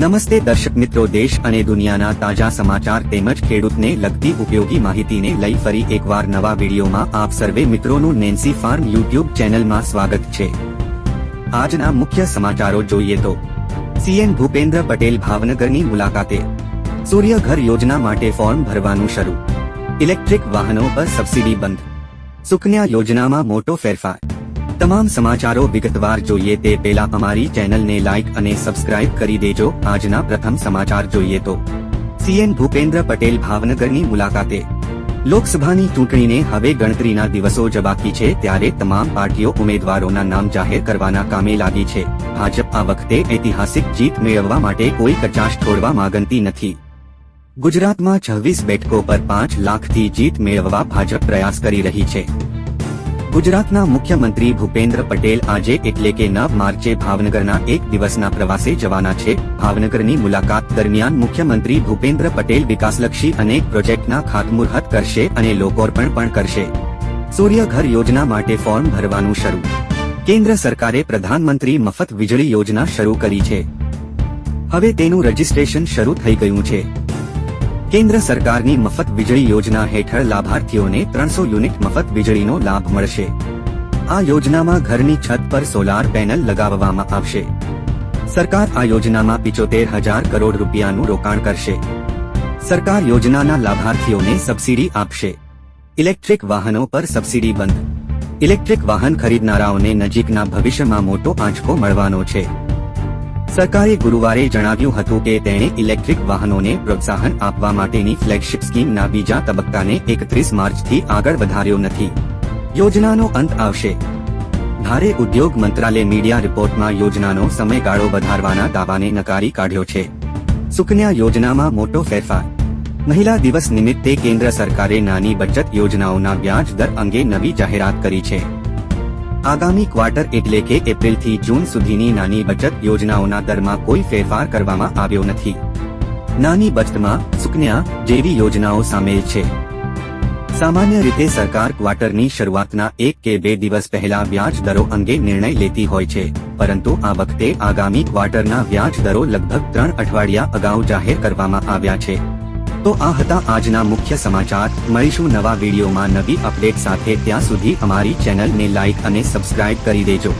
નમસ્તે દર્શક મિત્રો, દેશ અને દુનિયાના તાજા સમાચાર તેમજ ખેડૂતને લગતી ઉપયોગી માહિતીને લઈ ફરી એકવાર નવા વિડીયોમાં આપ સર્વે મિત્રોનું નેન્સી ફાર્મ યુટ્યુબ ચેનલમાં સ્વાગત છે. આજના મુખ્ય સમાચારો જોઈએ તો સીએમ ભૂપેન્દ્ર પટેલ ભાવનગરની મુલાકાતે સૂર્ય ઘર યોજના માટે ફોર્મ ભરવાનું શરૂ, ઇલેક્ટ્રિક વાહનો પર સબસિડી બંધ, સુકન્યા યોજનામાં મોટો ફેરફાર તમામ સમાચારો વિગતવાર જોઈએ તે પહેલા અમારી ચેનલને લાઇક અને સબસ્ક્રાઇબ કરી દેજો. આજના પ્રથમ સમાચાર જોઈએ તો સીએમ ભૂપેન્દ્ર પટેલ ભાવનગરની મુલાકાતે. લોકસભાની ચૂંટણીને હવે ગણતરીના દિવસો જ બાકી છે ત્યારે તમામ પાર્ટીઓ ઉમેદવારોના નામ જાહેર કરવાના કામે લાગી છે. ભાજપ આ વખતે ઐતિહાસિક જીત મેળવવા માટે કોઈ કચાશ છોડવા માંગતી નથી. ગુજરાતમાં છવ્વીસ બેઠકો પર પાંચ લાખથી જીત મેળવવા ભાજપ પ્રયાસ કરી રહી છે. ગુજરાતના મુખ્યમંત્રી ભૂપેન્દ્ર પટેલ આજે એટલે કે નવ માર્ચે ભાવનગરના એક દિવસના પ્રવાસે જવાના છે. ભાવનગરની મુલાકાત દરમિયાન મુખ્યમંત્રી ભૂપેન્દ્ર પટેલ વિકાસલક્ષી અનેક પ્રોજેક્ટના ખાતમુહૂર્ત કરશે અને લોકોર્પણ પણ કરશે. સૂર્યઘર યોજના માટે ફોર્મ ભરવાનું શરૂ. કેન્દ્ર સરકારે પ્રધાનમંત્રી મફત વીજળી યોજના શરૂ કરી છે. હવે તેનું રજીસ્ટ્રેશન શરૂ થઈ ગયું છે. કેન્દ્ર સરકારની મફત વીજળી યોજના હેઠળ લાભાર્થીઓને ત્રણસો યુનિટ મફત વીજળીનો લાભ મળશે. આ યોજનામાં ઘરની છત પર સોલાર પેનલ લગાવવામાં આવશે. સરકાર આ યોજનામાં પિચોતેર હજાર કરોડ રૂપિયાનું રોકાણ કરશે. સરકાર યોજનાના લાભાર્થીઓને સબસિડી આપશે. ઇલેક્ટ્રિક વાહનો પર સબસિડી બંધ. ઇલેક્ટ્રિક વાહન ખરીદનારાઓને નજીકના ભવિષ્યમાં મોટો આંચકો મળવાનો છે. સરકારે ગુરુવારે જણાવ્યું હતું કે તેણે ઇલેક્ટ્રિક વાહનોને પ્રોત્સાહન આપવા માટેની ફ્લેગશિપ સ્કીમના બીજા તબક્કાને એકત્રીસ માર્ચથી આગળ વધાર્યો નથી. યોજનાનો અંત આવશે. ભારે ઉદ્યોગ મંત્રાલય મીડિયા રિપોર્ટમાં યોજનાનો સમયગાળો વધારવાના દાવાને નકારી કાઢ્યો છે. સુકન્યા યોજનામાં મોટો ફેરફાર. મહિલા દિવસ નિમિત્તે કેન્દ્ર સરકારે નાની બચત યોજનાઓના વ્યાજ દર અંગે નવી જાહેરાત કરી છે. આગામી ક્વાર્ટર એટલે કે એપ્રિલથી જૂન સુધીની નાની બચત યોજનાઓના દરમાં કોઈ ફેરફાર કરવામાં આવ્યો નથી. નાની બચતમાં સુકન્યા જેવી યોજનાઓ સામેલ છે. સામાન્ય રીતે સરકાર ક્વાર્ટરની શરૂઆતના એક કે બે દિવસ પહેલા વ્યાજ દરો અંગે નિર્ણય લેતી હોય છે, પરંતુ આ વખતે આગામી ક્વાર્ટરના વ્યાજ દરો લગભગ ત્રણ અઠવાડિયા અગાઉ જાહેર કરવામાં આવ્યા છે. તો આ હતા આજના મુખ્ય સમાચાર. મળીશું નવા વિડીયોમાં નવી અપડેટ સાથે. ત્યાં સુધી અમારી ચેનલને લાઇક અને સબસ્ક્રાઇબ કરી દેજો.